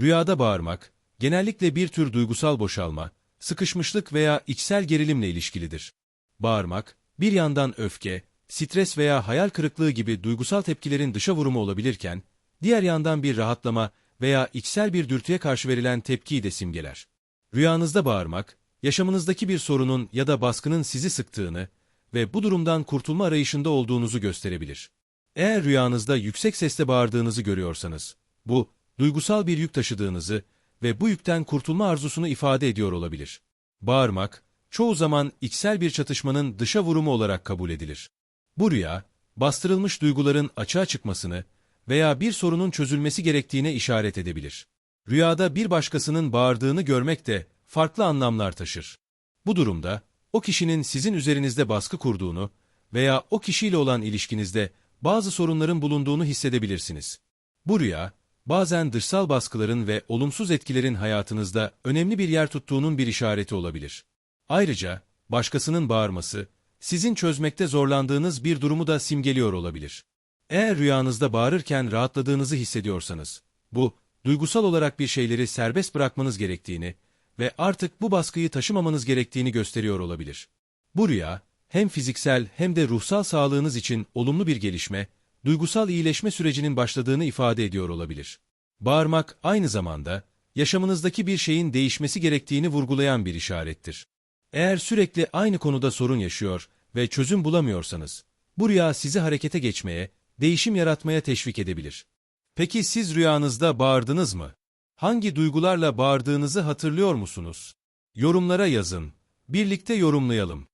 Rüyada bağırmak, genellikle bir tür duygusal boşalma, sıkışmışlık veya içsel gerilimle ilişkilidir. Bağırmak, bir yandan öfke, stres veya hayal kırıklığı gibi duygusal tepkilerin dışa vurumu olabilirken, diğer yandan bir rahatlama veya içsel bir dürtüye karşı verilen tepkiyi de simgeler. Rüyanızda bağırmak, yaşamınızdaki bir sorunun ya da baskının sizi sıktığını ve bu durumdan kurtulma arayışında olduğunuzu gösterebilir. Eğer rüyanızda yüksek sesle bağırdığınızı görüyorsanız, bu, duygusal bir yük taşıdığınızı ve bu yükten kurtulma arzusunu ifade ediyor olabilir. Bağırmak, çoğu zaman içsel bir çatışmanın dışa vurumu olarak kabul edilir. Bu rüya, bastırılmış duyguların açığa çıkmasını veya bir sorunun çözülmesi gerektiğine işaret edebilir. Rüyada bir başkasının bağırdığını görmek de farklı anlamlar taşır. Bu durumda, o kişinin sizin üzerinizde baskı kurduğunu veya o kişiyle olan ilişkinizde bazı sorunların bulunduğunu hissedebilirsiniz. Bu rüya, bazen dışsal baskıların ve olumsuz etkilerin hayatınızda önemli bir yer tuttuğunun bir işareti olabilir. Ayrıca, başkasının bağırması, sizin çözmekte zorlandığınız bir durumu da simgeliyor olabilir. Eğer rüyanızda bağırırken rahatladığınızı hissediyorsanız, bu, duygusal olarak bir şeyleri serbest bırakmanız gerektiğini ve artık bu baskıyı taşımamanız gerektiğini gösteriyor olabilir. Bu rüya, hem fiziksel hem de ruhsal sağlığınız için olumlu bir gelişme, duygusal iyileşme sürecinin başladığını ifade ediyor olabilir. Bağırmak aynı zamanda, yaşamınızdaki bir şeyin değişmesi gerektiğini vurgulayan bir işarettir. Eğer sürekli aynı konuda sorun yaşıyor ve çözüm bulamıyorsanız, bu rüya sizi harekete geçmeye, değişim yaratmaya teşvik edebilir. Peki siz rüyanızda bağırdınız mı? Hangi duygularla bağırdığınızı hatırlıyor musunuz? Yorumlara yazın. Birlikte yorumlayalım.